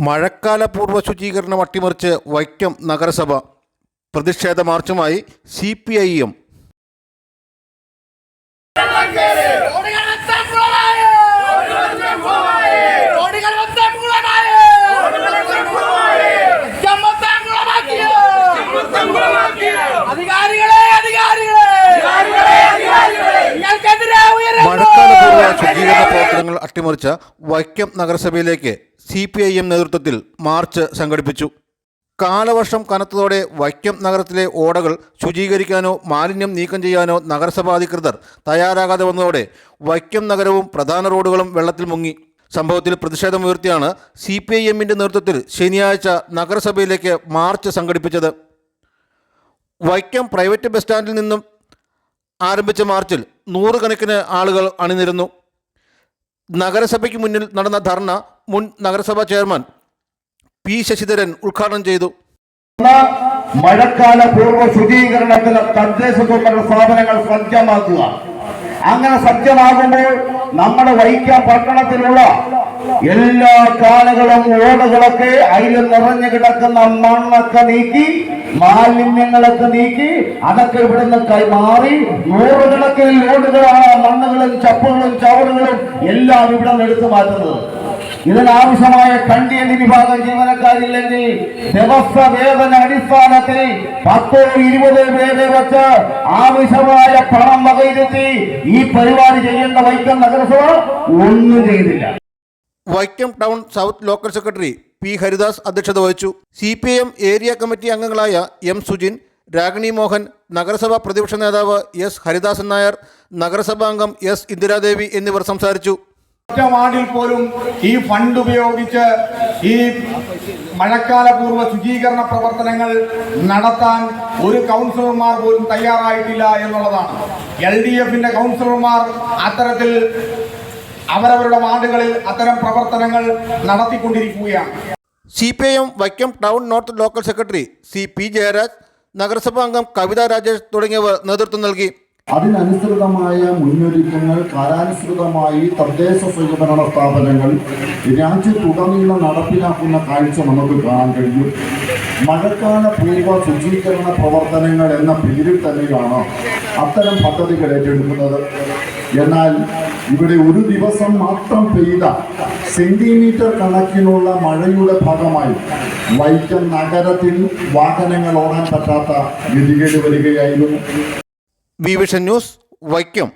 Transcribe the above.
മഴക്കാല പൂർവ ശുചീകരണം അട്ടിമറിച്ച് വൈക്കം നഗരസഭ പ്രതിഷേധ മാർച്ചുമായി സി പി ഐ എം അട്ടിമറിച്ച വൈക്കം നഗരസഭയിലേക്ക് സി പി ഐ എം നേതൃത്വത്തിൽ മാർച്ച് സംഘടിപ്പിച്ചു. കാലവർഷം കനത്തതോടെ വൈക്കം നഗരത്തിലെ ഓടകൾ ശുചീകരിക്കാനോ മാലിന്യം നീക്കം ചെയ്യാനോ നഗരസഭാ അധികൃതർ തയ്യാറാകാതെ വന്നതോടെ വൈക്കം നഗരവും പ്രധാന റോഡുകളും വെള്ളത്തിൽ മുങ്ങി. സംഭവത്തിൽ പ്രതിഷേധമുയർത്തിയാണ് സി പി ഐ എമ്മിന്റെ നേതൃത്വത്തിൽ ശനിയാഴ്ച നഗരസഭയിലേക്ക് മാർച്ച് സംഘടിപ്പിച്ചത്. വൈക്കം പ്രൈവറ്റ് ബസ് സ്റ്റാൻഡിൽ നിന്നും ആരംഭിച്ച മാർച്ചിൽ നൂറുകണക്കിന് ആളുകൾ അണിനിരന്നു. നഗരസഭയ്ക്ക് മുന്നിൽ നടന്ന ധർണ മുൻ നഗരസഭാ ചെയർമാൻ പി ശശിധരൻ ഉദ്ഘാടനം ചെയ്തു. മഴക്കാല പൂർവ ശുചീകരണത്തിന് തദ്ദേശ സ്വയംഭരണ സ്ഥാപനങ്ങൾ സജ്ജമാക്കുക. അങ്ങനെ സജ്ജമാകുമ്പോൾ നമ്മുടെ വൈക്കം പട്ടണത്തിലുള്ള എല്ലാ കാലുകളും ഓടുകളൊക്കെ അതിൽ നിറഞ്ഞു കിടക്കുന്ന മണ്ണൊക്കെ നീക്കി മാലിന്യങ്ങളൊക്കെ നീക്കി അതൊക്കെ ഇവിടെ നിന്ന് കൈമാറി നൂറുകണക്കിന് ലോഡുകളാണ് മണ്ണുകളും ചപ്പുകളും ചവറുകളും എല്ലാം ഇവിടെ നിന്ന് എടുത്തു മാറ്റുന്നത്. ഇതിനാവശ്യമായ കണ്ടിയന്തി വിഭാഗം ജീവനക്കാരില്ലെങ്കിൽ ദിവസ വേതന അടിസ്ഥാനത്തിൽ പത്തോ ഇരുപത് പേരെ വെച്ച് ആവശ്യമായ പണം വകയിരുത്തി ഈ പരിപാടി ചെയ്യേണ്ട വൈക്കം നഗരസഭ ഒന്നും ചെയ്തില്ല. Vaikom town south local secretary P Haridas അധ്യക്ഷത വഹിച്ചു. C P M area committee അംഗങ്ങളായ എം സുജിൻ രാഗിണി മോഹൻ നഗരസഭാ പ്രതിപക്ഷ നേതാവ് എസ് ഹരിദാസൻ നായർ നഗരസഭാംഗം എസ് ഇന്ദിരാദേവി എന്നിവർ സംസാരിച്ചു. ഒറ്റ വാർഡിൽ പോലും ഈ ഫണ്ട് ഉപയോഗിച്ച് ഈ മഴക്കാലപൂർവ ശുചീകരണ പ്രവർത്തനങ്ങൾ നടത്താൻ ഒരു കൗൺസിലർമാർ പോലും തയ്യാറായിട്ടില്ല എന്നുള്ളതാണ്. എൽ ഡി എഫിന്റെ കൗൺസിലർമാർ അത്തരത്തിൽ അവരവരുടെ വാർഡുകളിൽ അത്തരം പ്രവർത്തനങ്ങൾ നടത്തിക്കൊണ്ടിരിക്കുകയാണ്. C P I M Vaikom town north local secretary C P Jayaraj നഗരസഭാ അംഗം കവിത രാജേഷ് തുടങ്ങിയവർ നേതൃത്വം നൽകി. അതിനനുസൃതമായ മുന്നൊരുക്കങ്ങൾ കാലാനുസൃതമായി തദ്ദേശ സ്വയംഭരണ സ്ഥാപനങ്ങൾ രാജ്യത്തുടനീളം നടപ്പിലാക്കുന്ന കാഴ്ച നമുക്ക് കാണാൻ കഴിയും. മഴക്കാല പൂർവ ശുചീകരണ പ്രവർത്തനങ്ങൾ എന്ന പേരിൽ തന്നെയാണ് അത്തരം പദ്ധതികൾ ഏറ്റെടുക്കുന്നത്. എന്നാൽ ഇവിടെ ഒരു ദിവസം മാത്രം പെയ്ത സെന്റിമീറ്റർ കണക്കിനുള്ള മഴയുടെ ഭാഗമായി വൈക്കം നഗരത്തിൽ വാഹനങ്ങൾ ഓടാൻ പറ്റാത്ത ഗതികേട് വരികയായിരുന്നു. വിവിഷൻ ന്യൂസ് വൈക്കം.